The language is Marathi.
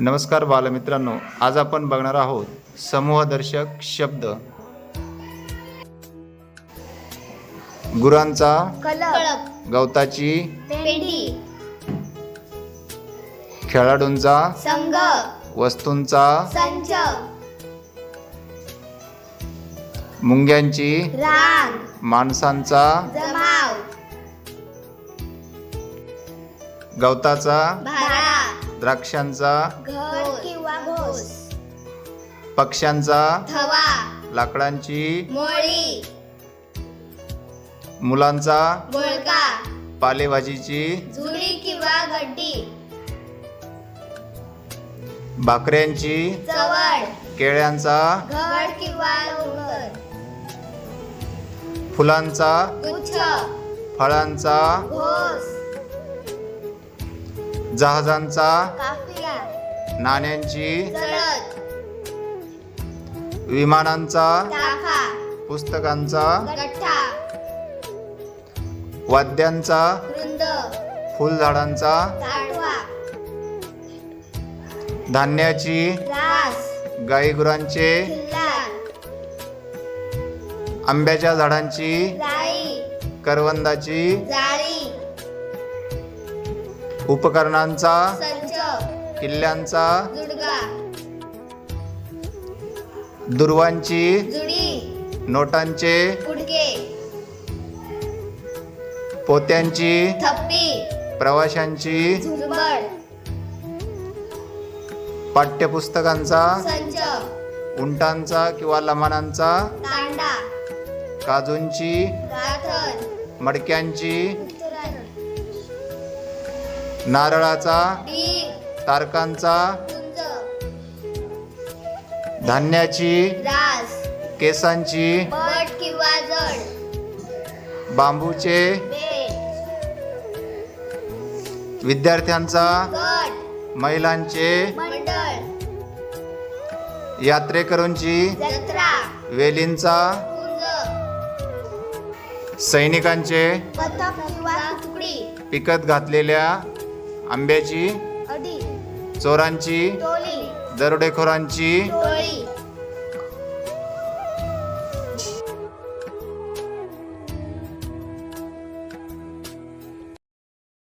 नमस्कार बालमित्रांनो आज आपण बघणार आहोत समूहदर्शक शब्द. गुरांचा गवताची पेंडी. खेळाडूंचा संघ. वस्तूंचा संच. मुंग्यांची राग माणसांचा जमाव. गवताचा भारा द्राक्षांचा घर किंवा घोस. पक्ष्यांचा थवा. लाकडांची मोळी. मुलांचा गोळका पालेभाजीची किंवा गड्डी भाकऱ्यांची चवड. केळ्यांचा घड किंवा लवकर फुलांचा गुच्छ. फळांचा घोस. जहाजांचा काफिला. नाण्यांची विमानांचा पुस्तकांचा गठ्ठा. वाद्यांचा वृंद फुलझाडांचा ताटवा धान्याची रास. गाईगुरांचे आंब्याच्या झाडांची राई. करवंदाची जाळी. उपकरणांचा किल्ल्यांचा दुर्वांची नोटांचे पोत्यांची प्रवाशांची पाठ्यपुस्तकांचा उंटांचा किंवा लमानांचा काजूंची मडक्यांची नारळाचा तारकांचा धान्याची केसांची बांबूचे विद्यार्थ्यांचा महिलांचे यात्रेकरूंची वेलींचा सैनिकांचे पिकत घातलेल्या आंब्याची चोरांची दरोडेखोरांची